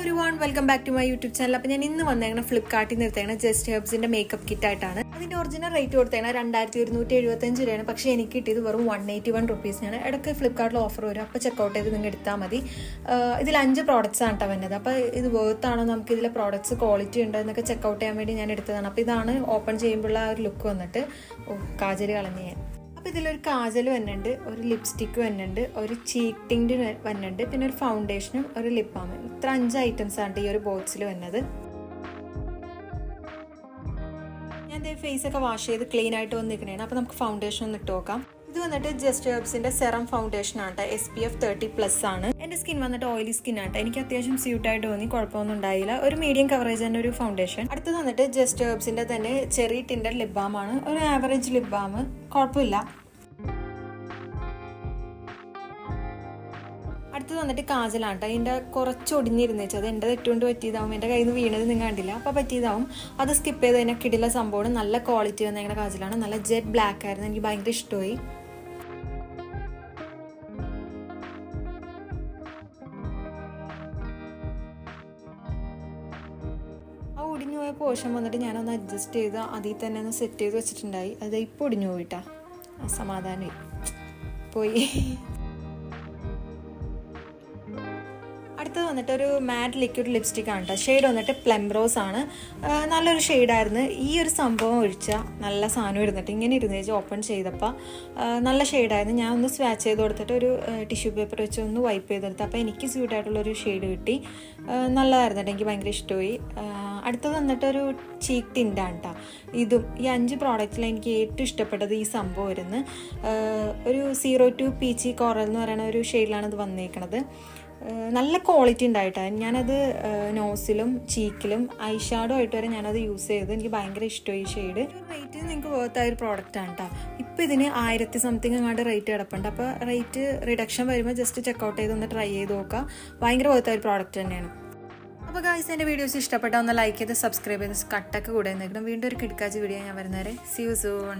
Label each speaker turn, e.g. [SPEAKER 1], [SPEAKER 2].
[SPEAKER 1] ഒരു one welcome back to my YouTube channel അപ്പോൾ ഞാൻ ഇന്ന് വന്നേക്കണ ഫ്ലിപ്കാർട്ടിൽ നിന്ന് എടുത്തേക്കണം ജസ്റ്റ് ഹെർബ്സിന്റെ മേക്കപ്പ് കിറ്റ് ആയിട്ടാണ്. അതിന്റെ ഒറിജിനൽ റേറ്റ് കൊടുത്തേക്കണ രണ്ടായിരത്തി ഒരുന്നൂറ്റി എഴുപത്തഞ്ച് രൂപയാണ്. പക്ഷേ എനിക്ക് കിട്ടിയത് വെറും വൺ എയ്റ്റി വൺ റുപ്പീസിനാണ് ഇടയ്ക്ക് ഫ്ലിപ്കാർട്ടിൽ ഓഫർ വരും. അപ്പോൾ ചെക്കൗട്ട് ചെയ്ത് നിങ്ങൾ എടുത്താൽ മതി ഇതിൽ അഞ്ച് പ്രോഡക്റ്റ്സ് ആണ് കേട്ടോ വന്നത്. അപ്പോൾ ഇത് വേർത്ത് ആണോ നമുക്ക് ഇതിലെ പ്രോഡക്റ്റ്സ് ക്വാളിറ്റി ഉണ്ടോ എന്നൊക്കെ ചെക്കൗട്ട് ചെയ്യാൻ വേണ്ടി ഞാൻ എടുത്തതാണ്. അപ്പോൾ ഇതാണ് ഓപ്പൺ ചെയ്യുമ്പോഴുള്ള ആ ഒരു ലുക്ക് വന്നിട്ട്. ഓ കാജൽ കളഞ്ഞ് ഞാൻ. അപ്പോൾ ഇതിലൊരു കാജൽ വന്നിട്ടുണ്ട് ഒരു ലിപ്സ്റ്റിക്ക് വന്നിട്ടുണ്ട് ഒരു ടിൻഡ് വന്നിട്ടുണ്ട് പിന്നെ ഒരു ഫൗണ്ടേഷനും ഒരു ലിപ് ഇത്ര അഞ്ച് ഐറ്റംസ് ആണ് ഈ ഒരു ബോക്സിൽ വന്നത് ഞാൻ ഫേസ് ഒക്കെ വാഷ് ചെയ്ത് ക്ലീൻ ആയിട്ട് വന്നിരിക്കണേണ്. അപ്പോൾ നമുക്ക് ഫൗണ്ടേഷൻ ഒന്ന് ഇട്ട് നോക്കാം. ഇത് വന്നിട്ട് ജസ്റ്റ് ഹെർബ്സിന്റെ സെറം ഫൗണ്ടേഷൻ ആണ് S P F thirty plus ആണ്. എന്റെ സ്കിൻ വന്നിട്ട് ഓയിലി സ്കിൻ ആട്ടോ. എനിക്ക് അത്യാവശ്യം സ്യൂട്ടായിട്ട് തോന്നി കുഴപ്പമൊന്നും ഉണ്ടായില്ല. ഒരു മീഡിയം കവറേജ് ഒരു ഫൗണ്ടേഷൻ അടുത്തത് വന്നിട്ട് ജസ്റ്റ് ഹെർബ്സിന്റെ തന്നെ ചെറി ടിൻഡർ ലിപ് ബാം ആണ്. ഒരു ആവറേജ് ലിപ് ബാം കുഴപ്പമില്ല. അടുത്തത് വന്നിട്ട് കാജലാണ് കേട്ടോ അതിന്റെ കുറച്ച് ഒടിഞ്ഞിരുന്നു വെച്ചാൽ അത് എന്റെ തെറ്റുകൊണ്ട് പറ്റിയതാവും. എന്റെ കയ്യിൽ നിന്ന് വീണത് നിങ്ങൾ കണ്ടില്ല. അപ്പോൾ പറ്റിയതാവും. അത് സ്കിപ്പ് ചെയ്ത് അതിനെ കിടില സംഭവമാണ്. നല്ല ക്വാളിറ്റി വന്ന കാജലാണ് നല്ല ജെറ്റ് ബ്ലാക്ക് ആയിരുന്നു. എനിക്ക് ഭയങ്കര ഇഷ്ടമായി. ഒടിഞ്ഞു പോയ പോർഷൻ വന്നിട്ട് ഞാനൊന്ന് അഡ്ജസ്റ്റ് ചെയ്ത് അതിൽ തന്നെ ഒന്ന് സെറ്റ് ചെയ്ത് വെച്ചിട്ടുണ്ടായി. അത് ഇപ്പോൾ ഒടിഞ്ഞു പോയിട്ടാ. സമാധാനമായി പോയി. അടുത്തത് വന്നിട്ട് ഒരു മാറ്റ് ലിക്വിഡ് ലിപ്സ്റ്റിക് ആണ് കേട്ടോ ഷെയ്ഡ് വന്നിട്ട് പ്ലം റോസ് ആണ്. നല്ലൊരു ഷെയ്ഡായിരുന്നു ഈ ഒരു സംഭവം ഒഴിച്ചാൽ നല്ല സാധനം ഇരുന്നിട്ട് ഇങ്ങനെ ഇരുന്ന് വെച്ച് ഓപ്പൺ ചെയ്തപ്പോൾ നല്ല ഷെയ്ഡായിരുന്നു ഞാൻ ഒന്ന് സ്വാച്ച് ചെയ്ത് കൊടുത്തിട്ട് ഒരു ടിഷ്യൂ പേപ്പർ വെച്ച് ഒന്ന് വൈപ്പ് ചെയ്തെടുത്ത് അപ്പോൾ എനിക്ക് സ്യൂട്ട് ആയിട്ടുള്ള ഒരു ഷെയ്ഡ് കിട്ടി. നല്ലതായിരുന്നു. എനിക്ക് ഭയങ്കര ഇഷ്ടമായി. അടുത്തത് വന്നിട്ട് ഒരു ചീക്ക് ടിന്റാണ് കേട്ടോ ഇതും ഈ അഞ്ച് പ്രോഡക്റ്റിൽ എനിക്ക് ഏറ്റവും ഇഷ്ടപ്പെട്ടത് ഈ സംഭവം വരുന്നു ഒരു സീറോ ടു പീച്ചി കോറൽ എന്ന് പറയുന്ന ഒരു ഷെയ്ഡിലാണ് ഇത് വന്നേക്കണത്. നല്ല ക്വാളിറ്റി ഉണ്ടായിട്ടാണ് ഞാനത് നോസിലും ചീക്കിലും ഐ ഷാഡോ ആയിട്ട് വരെ ഞാനത് യൂസ് ചെയ്ത് എനിക്ക് ഭയങ്കര ഇഷ്ടമായി ഈ ഷെയ്ഡ് റേറ്റ് നിങ്ങൾക്ക് വേർത്തായ ഒരു പ്രോഡക്റ്റാണ് കേട്ടോ ഇപ്പോൾ ഇതിന് ആയിരത്തി സംതിങ് അങ്ങാണ്ട് റേറ്റ് കിടപ്പുണ്ട്. അപ്പോൾ റേറ്റ് റിഡക്ഷൻ വരുമ്പോൾ ജസ്റ്റ് ചെക്കൗട്ട് ചെയ്ത് ഒന്ന് ട്രൈ ചെയ്ത് നോക്കുക ഭയങ്കര വേർത്തായ ഒരു പ്രോഡക്റ്റ് തന്നെയാണ്. അപ്പോൾ ഗായ്സ് എന്റെ വീഡിയോസ് ഇഷ്ടപ്പെട്ടാൽ ഒന്ന് ലൈക്ക് ചെയ്ത് സബ്സ്ക്രൈബ് ചെയ്ത് കട്ടൊക്കെ കൂടെ നിൽക്കണം വീണ്ടും ഒരു കിടക്കാച്ച് വീഡിയോ ഞാൻ വരുന്നവരെ. C you soon